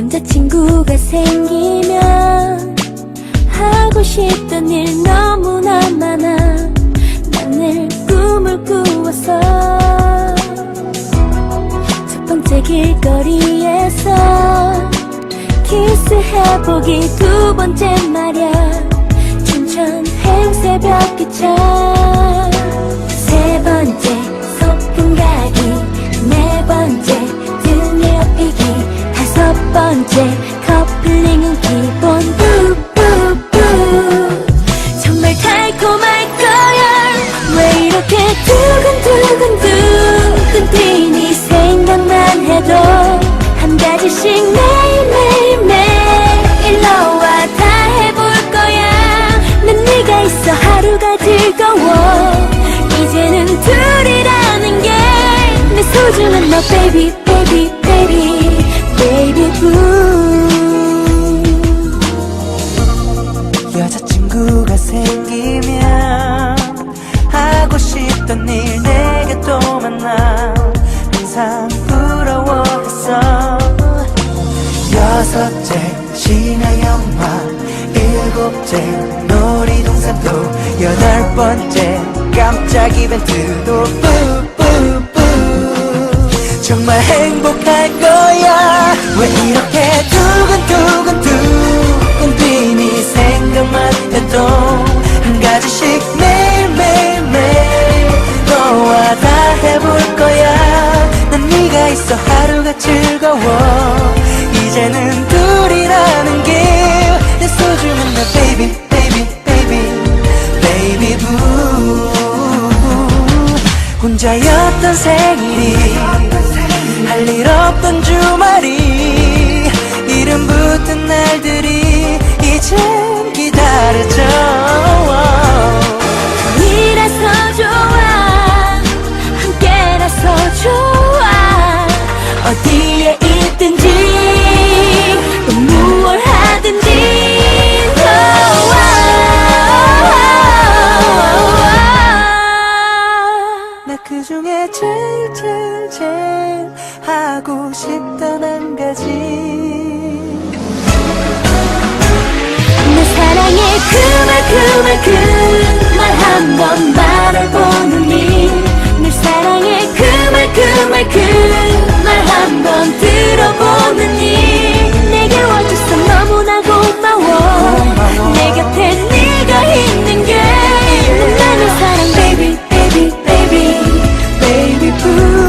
남자친구가 생기면 하고 싶던 일 너무나 많아. 난늘 꿈을 꾸어서 첫 번째 길거리에서 키스해보기 두 번째 말야. 춘천 행새벽 기차 번째 커플링은 기본. 뿌뿌뿌 정말 달콤할 거야. 왜 이렇게 두근두근두근 뛰니 생각만 해도 한 가지씩 매일매일매일 너와 다 해볼 거야. 난 네가 있어 하루가 즐거워. 이제는 둘이라는 게 내 소중한 너 baby 생기면 하고 싶던 일 내게 또 만나 항상 부러워했어. 여섯째 신화 영화 일곱째 놀이동산도 여덟 번째 깜짝 이벤트도 하루가 즐거워. 이제는 둘이라는 게내 소중한 나 baby baby baby baby boo. 혼자였던 생일이 싶던 한 가지. 내 사랑에 그만 그만 그만 한번 말해보는 일내 사랑에 그만 그만 그말 한번 들어보는 일 내게 와줘서 너무나 고마워, 내 곁에 네가 있는 게. 있는 나는 사랑 baby baby baby baby boo